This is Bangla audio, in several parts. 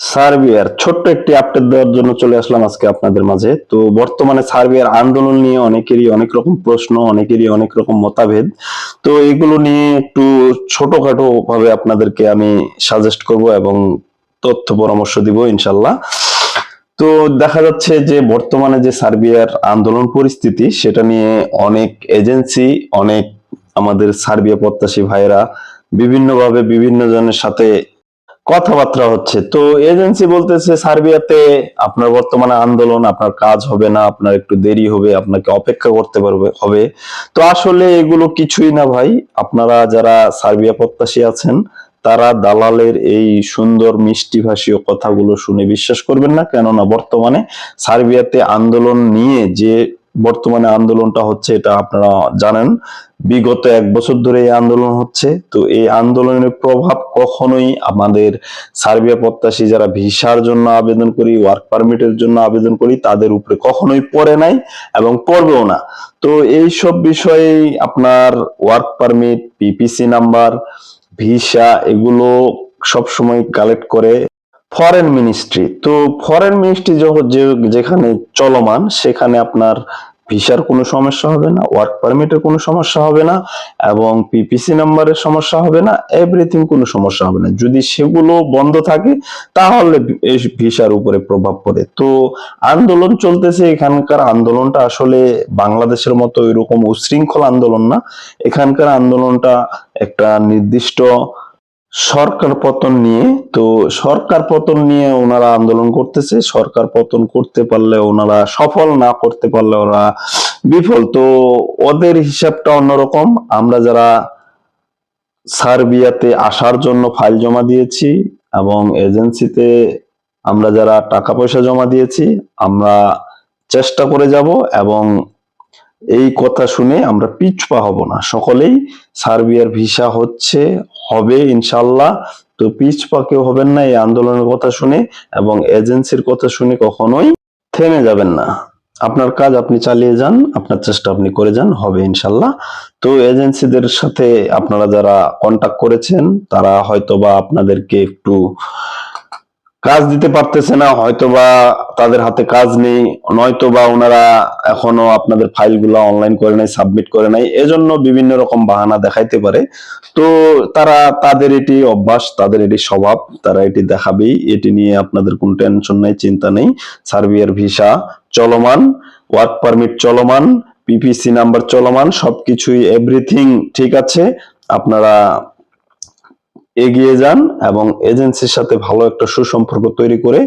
সার্বিয়ার ছোট্ট একটি আপডেট দেওয়ার জন্য চলে আসলাম আজকে আপনাদের মাঝে। তো বর্তমানে সার্বিয়ার আন্দোলন নিয়ে অনেকেরই অনেক রকম প্রশ্ন, অনেকেরই অনেক রকম মতাভেদ। তো এগুলো নিয়ে একটু ছোটখাটো ভাবে আপনাদেরকে আমি সাজেস্ট করব এবং তথ্য পরামর্শ দিব ইনশাল্লাহ তো দেখা যাচ্ছে যে বর্তমানে যে সার্বিয়ার আন্দোলন পরিস্থিতি, সেটা নিয়ে অনেক এজেন্সি অনেক আমাদের সার্বিয়া প্রত্যাশী ভাইরা বিভিন্নভাবে বিভিন্ন জনের সাথে কথাবার্তা হচ্ছে। তো এজেন্সি বলতেছে, সার্বিয়াতে আপনার বর্তমানে আন্দোলন, আপনার কাজ হবে না, আপনার একটু দেরি হবে, আপনাকে অপেক্ষা করতে পারবে, হবে। তো আসলে এগুলো কিছুই না ভাই। আপনারা যারা সার্বিয়া প্রত্যাশী আছেন, তারা দালালের এই সুন্দর মিষ্টি ভাষীয় কথাগুলো শুনে বিশ্বাস করবেন না। কেননা বর্তমানে সার্বিয়াতে আন্দোলন নিয়ে যে বর্তমানে আন্দোলনটা হচ্ছে এটা আপনারা জানেন। বিগত এক বছর ধরে এই আন্দোলন হচ্ছে। তো এই আন্দোলনের প্রভাব কখনোই আমাদের সার্বিয়া প্রত্যাশী যারা ভিসার জন্য আবেদন করি ওয়ার্ক পারমিটের জন্য আবেদন করি, তাদের উপরে কখনোই পড়ে নাই এবং পড়বেও না। তো এই সব বিষয়ে আপনার work permit PPC number visa এগুলো সব সময় কালেক্ট করে ফরেন মিনিস্ট্রি তো ফরেন মিনিস্ট্রি যেখানে চলমান, সেখানে আপনার ভিসার কোনো সমস্যা হবে না ওয়ার্ক পারমিটের কোনো সমস্যা হবে না, এবং পিপিসি নাম্বারের সমস্যা হবে না এভরিথিং কোনো সমস্যা হবে না। যদি সেগুলো বন্ধ থাকে, তাহলে ভিসার উপরে প্রভাব পড়ে। তো আন্দোলন চলতেছে, এখানকার আন্দোলনটা আসলে বাংলাদেশের মতো এরকম উশৃঙ্খল আন্দোলন না। এখানকার আন্দোলনটা একটা নির্দিষ্ট সরকার পতন নিয়ে, তো সরকার পতন নিয়ে ওনারা আন্দোলন করতেছে। সরকার পতন করতে পারলে ওনারা সফল, না করতে পারলে ওরা বিফল। তো ওদের হিসাবটা অন্যরকম। আমরা যারা সার্বিয়াতে আসার জন্য ফাইল জমা দিয়েছি এবং এজেন্সিতে আমরা যারা টাকা পয়সা জমা দিয়েছি, আমরা চেষ্টা করে যাব এবং এই কথা শুনে আমরা পিছপা হব না। সকলেই সার্বিয়ার ভিসা হচ্ছে, হবে ইনশাল্লাহ তো পিছপা কেউ হবেন না এই আন্দোলনের কথা শুনে এবং এজেন্সির কথা শুনে কখনোই থেমে যাবেন না। আপনার কাজ আপনি চালিয়ে যান, আপনার চেষ্টা আপনি করে যান, হবে ইনশাল্লাহ তো এজেন্সিদের সাথে আপনারা যারা কন্টাক্ট করেছেন, তারা হয়তোবা আপনাদেরকে একটু কাজ দিতে পারতেছে না, হয়তোবা তাদের হাতে কাজ নেই নয়তো বা ওনারা এখনও আপনাদের ফাইলগুলো অনলাইন করে নাই সাবমিট করে নাই, এজন্য বিভিন্ন রকম বাহানা দেখাইতে পারে। তো তারা, তাদের এটি অভ্যাস, তাদের এটি স্বভাব, তারা এটি দেখাবেই, এটি নিয়ে আপনাদের কোনো টেনশন নেই, চিন্তা নেই। সার্বিয়ার ভিসা চলমান ওয়ার্ক পারমিট চলমান পিপিসি নাম্বার চলমান, সবকিছুই এভরিথিং ঠিক আছে। আপনারা এগিয়ে যান এবং এজেন্সির সাথে ভালো একটা সুসম্পর্ক তৈরি করে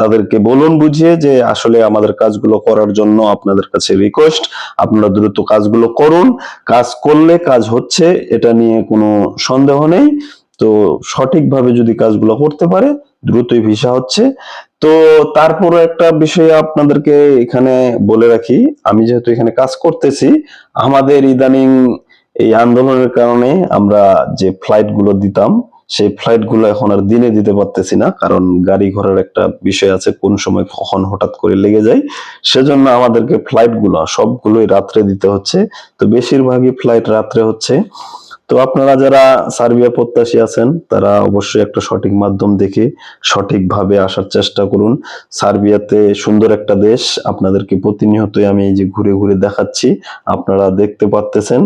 তাদেরকে বলুন বুঝিয়ে যে আসলে আমাদের কাজগুলো করার জন্য আপনাদের কাছে রিকোয়েস্ট আপনারা দ্রুত কাজগুলো করুন। কাজ করলে কাজ হচ্ছে, এটা নিয়ে কোনো সন্দেহ নেই। তো সঠিকভাবে যদি কাজগুলো করতে পারে, দ্রুতই ভিসা হচ্ছে। তো তারপরে একটা বিষয় আপনাদেরকে এখানে বলে রাখি, আমি যেহেতু এখানে কাজ করতেছি, আমাদের ইদানিং এই আন্দোলনের কারণে আমরা যে ফ্লাইটগুলো দিতাম সেই ফ্লাইটগুলো এখন আর দিনে দিতে পারতেছি না, কারণ গাড়ি ঘোড়ার একটা বিষয় আছে, কোন সময় কখন হঠাৎ করে লেগে যায়। সেজন্য আমাদেরকে ফ্লাইটগুলো সবগুলোই রাত্রে দিতে হচ্ছে। তো বেশিরভাগই ফ্লাইট রাত্রে হচ্ছে। তো আপনারা যারা সার্বিয়া প্রত্যাশী আছেন, তারা অবশ্যই একটা সঠিক মাধ্যম দেখে সঠিকভাবে আসার চেষ্টা করুন। সার্বিয়াতে সুন্দর একটা দেশ, আপনাদেরকে প্রতিনিয়তই আমি এই যে ঘুরে ঘুরে দেখাচ্ছি, আপনারা দেখতে পারতেছেন।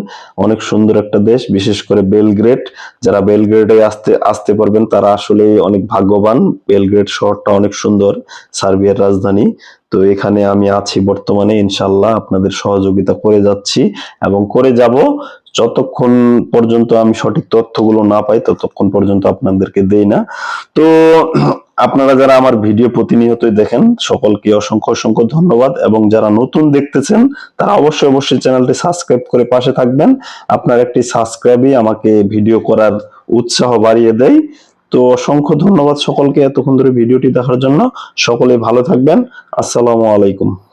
অনেক সুন্দর একটা দেশ, বিশেষ করে বেলগ্রেড। যারা বেলগ্রেডে আসতে আসতে পারবেন, তারা আসলে অনেক ভাগ্যবান। বেলগ্রেড শহরটা অনেক সুন্দর, সার্বিয়ার রাজধানী। তো এখানে আমি আছি বর্তমানে ইনশাল্লাহ আপনাদের সহযোগিতা করে যাচ্ছি এবং করে যাব। যতক্ষণ পর্যন্ত আমি সঠিক তথ্যগুলো না পাই, ততক্ষণ পর্যন্ত আপনাদেরকে দেই না। তো আপনারা যারা আমার ভিডিও প্রতিনিয়তই দেখেন, সকলকে অসংখ্য অসংখ্য ধন্যবাদ। এবং যারা নতুন দেখতেছেন, তারা অবশ্যই অবশ্যই চ্যানেলটি সাবস্ক্রাইব করে পাশে থাকবেন। আপনার একটি সাবস্ক্রাইবই আমাকে ভিডিও করার উৎসাহ বাড়িয়ে দেয়। তো অসংখ্য ধন্যবাদ সকলকে এতক্ষণ ধরে ভিডিওটি দেখার জন্য। সকলে ভালো থাকবেন। আসসালামু আলাইকুম।